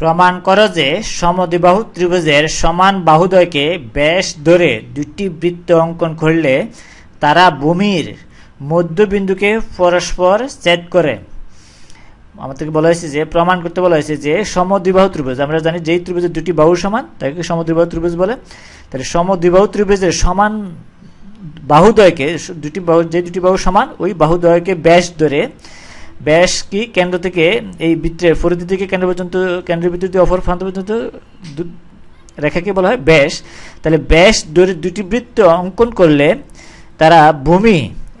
প্রমাণ করো যে সমদ্বিবাহু ত্রিভুজের সমান বাহুদ্বয়কে ব্যাস ধরে দুটি বৃত্ত অঙ্কন করলে তারা ভূমির মধ্যবিন্দুকে পরস্পর ছেদ করে। আমাদেরকে বলা হয়েছে যে, প্রমাণ করতে বলা হয়েছে যে সমদ্বিবাহু ত্রিভুজ, আমরা জানি যেই ত্রিভুজের দুটি বাহু সমান, তাকে সমদ্বিবাহু ত্রিভুজ বলে। তাহলে সমদ্বিবাহু ত্রিভুজের সমান বাহুদ্বয়কে, দুটি বাহু যে দুটি বাহু সমান, ওই বাহুদ্বয়কে ব্যাস ধরে ব্যাস কি কেন্দ্র থেকে এই বৃত্তের পরিধি থেকে কেন্দ্র পর্যন্ত, কেন্দ্রের দিয়ে অপর প্রান্ত পর্যন্ত রেখাকে বলা হয় ব্যাস। তাহলে ব্যাস দুটি বৃত্ত অঙ্কন করলে তারা ভূমি,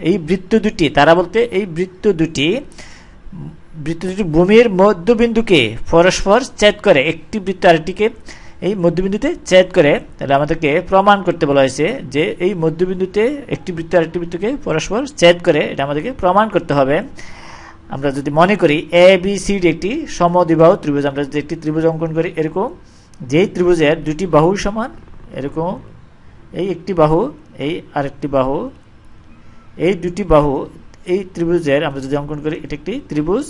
এই বৃত্ত দুটি, তারা বলতে এই বৃত্ত দুটি বৃত্ত দুটি ভূমির মধ্যবিন্দুকে পরস্পর ছেদ করে, একটি বৃত্ত আরেকটিকে এই মধ্যবিন্দুতে ছেদ করে, তাহলে আমাদেরকে প্রমাণ করতে বলা হয়েছে যে এই মধ্যবিন্দুতে একটি বৃত্ত আরেকটি বৃত্তকে পরস্পর ছেদ করে, এটা আমাদেরকে প্রমাণ করতে হবে। আমরা যদি মনে করি এ বি সি ডি একটি সমদ্বিবাহু ত্রিভুজ, আমরা যদি একটি ত্রিভুজ অঙ্কন করি, এরকম, যেই ত্রিভুজের দুটি বাহু সমান, এরকম, এই একটি বাহু, এই আরেকটি বাহু, এই দুটি বাহু, এই ত্রিভুজের, আমরা যদি অঙ্কন করি, এটা একটি ত্রিভুজ,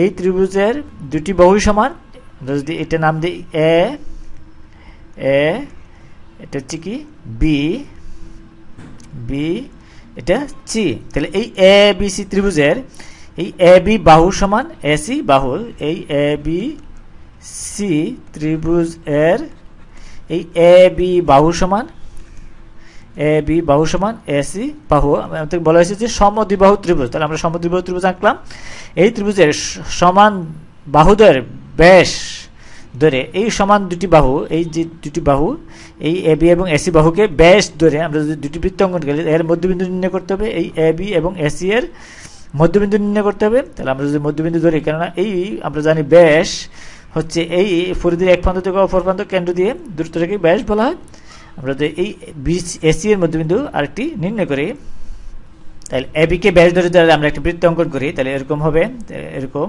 এই ত্রিভুজের দুটি বাহু সমান, আমরা যদি এটা নাম দিই এ এ এটা হচ্ছে কি বি বি এটা সি তাহলে এই এ বি সি ত্রিভুজের এই এ, বি বাহু সমান, এ, সি বাহু এই এ, বি, সি, ত্রিভুজ এর এই এ, বি বাহু সমান, এ, বি বাহু সমান, এ, সি বাহু আমাদের বলা হয়েছে যে সমদ্বিবাহু ত্রিভুজ। তাহলে আমরা সমদ্বিবাহু ত্রিভুজ আঁকলাম। এই ত্রিভুজের সমান বাহুদের ব্যাস ধরে এই সমান দুটি বাহু, এই যে দুটি বাহু, এই এ, বি এবং এসি বাহুকে ব্যাস ধরে আমরা যদি দুটি বৃত্ত অঙ্কন করি এর মধ্যবিন্দু নির্ণয় করতে হবে। এই এ, বি এবং এসি এর মধ্যবিন্দু নির্ণয় করতে হবে, তাহলে আমরা যদি মধ্যবিন্দু ধরি, কেননা এই আমরা জানি ব্যাস হচ্ছে এই পরিধির এক প্রান্ত থেকে অপর প্রান্ত কেন্দ্র দিয়ে দূরত্ব থেকে ব্যাস বলা হয়। আমরা যদি এই বিচ এসি এর মধ্যবিন্দু আরেকটি নির্ণয় করি, তাহলে এবিকে ব্যাস ধরে ধরে আমরা একটি বৃত্ত অঙ্কন করি, তাহলে এরকম হবে এরকম।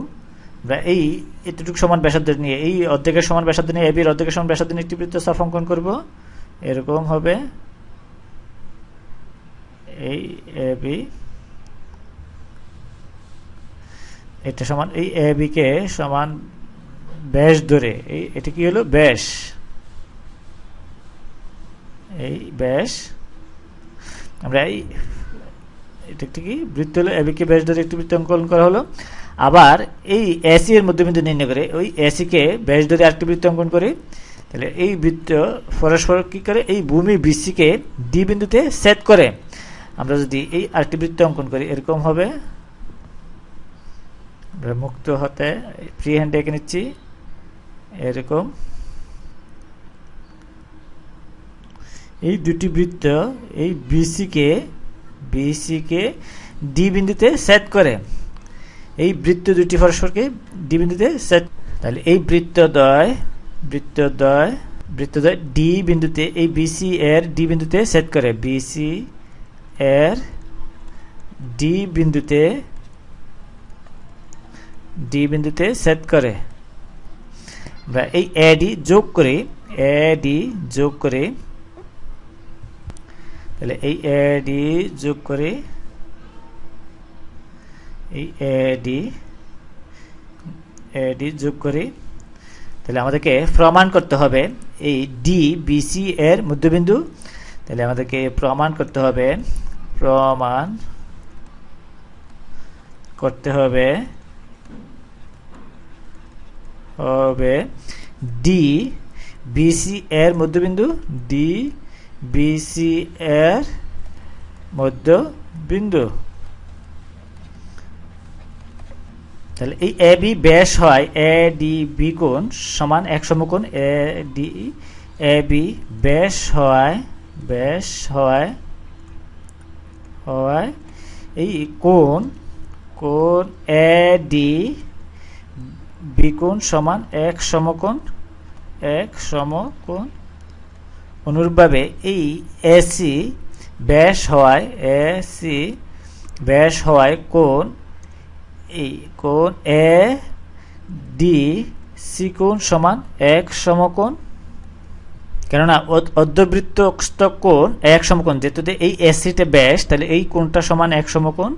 আমরা এই এতটুকু সমান ব্যাসার্ধ নিয়ে, এই অর্ধেকের সমান ব্যাসার্ধ নিয়ে এবির অর্ধেকের সমান ব্যাসার্ধ নিয়ে একটি বৃত্ত সাফ অঙ্কন করব। এরকম হবে। এই এবি এটা সমান এই এবি কে সমান ব্যাস ধরে। এই, এটা কি হলো? ব্যাস। এই ব্যাস। আমরা এই, এটা কি? বৃত্ত হলো এবিকে ব্যাস ধরে একটি বৃত্ত অঙ্কন করা হলো। আবার এই এসি এর মধ্যবিন্দু নির্ণয় করে, ওই এসিকে ব্যাস ধরে আরেকটি বৃত্ত অঙ্কন করি। তাহলে এই বৃত্ত পরস্পর কি করে? এই ভূমি বিসিকে ডি বিন্দুতে সেট করে। আমরা যদি এই আরেকটি বৃত্ত অঙ্কন করি, এরকম হবে। মুক্ত হতে ফ্রি হ্যান্ড এঁকে নিচ্ছি। এরকম। এই দুটি বৃত্ত এই বিসিকে বিসিকে ডি বিন্দুতে সেট করে। এই বৃত্ত দুটি পরস্পরকে ডি বিন্দুতে সেট তাহলে এই বৃত্তদ্বয় বৃত্তদ্বয় বৃত্তদ্বয় ডি বিন্দুতে এই বিসি এর ডি বিন্দুতে সেট করে। বিসি এর ডি বিন্দুতে ডি বিন্দুতে সেট করে। আমরা এই এডি যোগ করি এডি যোগ করি, তাহলে এই এডি যোগ করি, এই এডি এডি যোগ করি, তাহলে আমাদেরকে প্রমাণ করতে হবে এই ডি বিসি এর মধ্যবিন্দু। তাহলে আমাদেরকে প্রমাণ করতে হবে, প্রমাণ করতে হবে হবে ডি বিসি এর মধ্যবিন্দু ডি বিসি এর মধ্যবিন্দু। তাহলে এই এ বি ব্যাস হয় এ ডি বি কোণ সমান এক সমকোণ এ ডি এ বি ব্যাস হয় ব্যাস হয় হয় এই কোণ কোণ এ ডি বিকোণ সমান এক সমকোণ এক সমকোণ। অনুরূপভাবে এই এসি ব্যাস হওয়ায় এসি ব্যাস হওয়ায় কোণ, এই কোণ এ ডি সি কোণ সমান এক সমকোণ। কেননা অর্ধবৃত্তস্থ কোণ এক সমকোণ। যেহেতু এই এসিটা ব্যাস, তাহলে এই কোণটা সমান এক সমকোণ।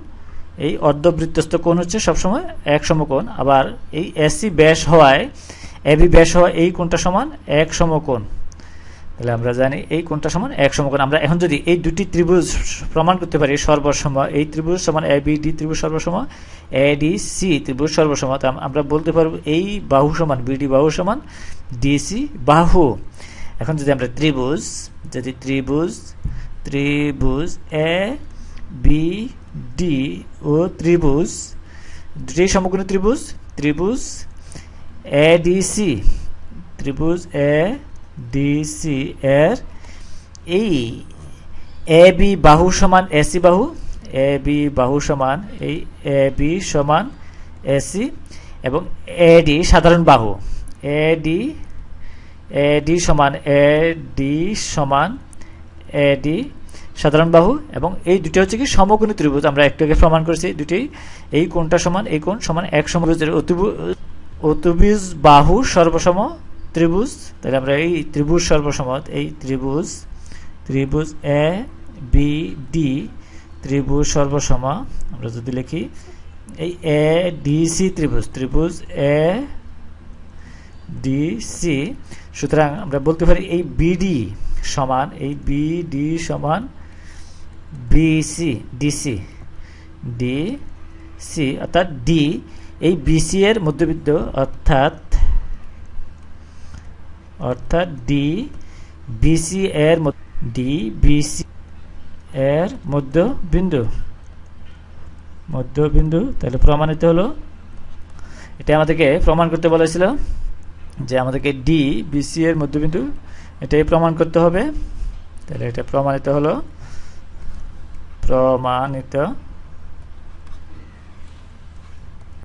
এই অর্ধবৃত্তস্থ কোণ হচ্ছে সবসময় এক সমকোণ। আবার এই এসি ব্যাস হওয়ায় এবি ব্যাস হওয়া এই কোণটা সমান এক সমকোণ। তাহলে আমরা জানি এই কোণটা সমান এক সমকোণ। আমরা এখন যদি এই দুটি ত্রিভুজ প্রমাণ করতে পারি, সর্বসম, এই ত্রিভুজ সমান এ বি ডি ত্রিভুজ সর্বসম এ ডি সি ত্রিভুজ সর্বসম আমরা বলতে পারব এই বাহু সমান বিডি বাহু সমান ডিসি বাহু। এখন যদি আমরা ত্রিভুজ, যদি ত্রিভুজ ত্রিভুজ এ বি ডি ও ত্রিভুজ। দুটি সমকোণী ত্রিভুজ ত্রিভুজ এ ডিসি ত্রিভুজ এ ডি সি এর এই এ বি বাহু সমান এসি বাহু এ বি বাহু সমান এই এ বি সমান এসি এবং এ ডি সাধারণ বাহু। এ ডি এ ডি সমান এ ডি সমান এ ডি সাধারণ বাহু এবং এই দুটি হচ্ছে কি সমকোণী ত্রিভুজ। আমরা একটু আগে প্রমাণ করেছি দুটি। এই কোণটা সমান, এই কোণ সমান এক সমভুজের অতুবিজ বাহু সর্বসম ত্রিভুজ। তাহলে আমরা এই ত্রিভুজ সর্বসম, এই ত্রিভুজ ত্রিভুজ এ বি ডি ত্রিভুজ সর্বসম। আমরা যদি লিখি, এই এ ডি সি ত্রিভুজ ত্রিভুজ এ ডি সি সুতরাং আমরা বলতে পারি এই বিডি সমান, এই বিডি সমান বিসি ডিসি ডি সি অর্থাৎ ডি এই বিসি এর মধ্যবিত্ত, অর্থাৎ অর্থাৎ ডি বিসি এর ডি বিসি এর মধ্যবিন্দু। মধ্যবিন্দু, তাহলে প্রমাণিত হলো এটা আমাদেরকে প্রমাণ করতে বলেছিল যে আমাদেরকে ডি বিসি এর মধ্যবিন্দু, এটাই প্রমাণ করতে হবে। তাহলে এটা প্রমাণিত হলো। প্রমাণিত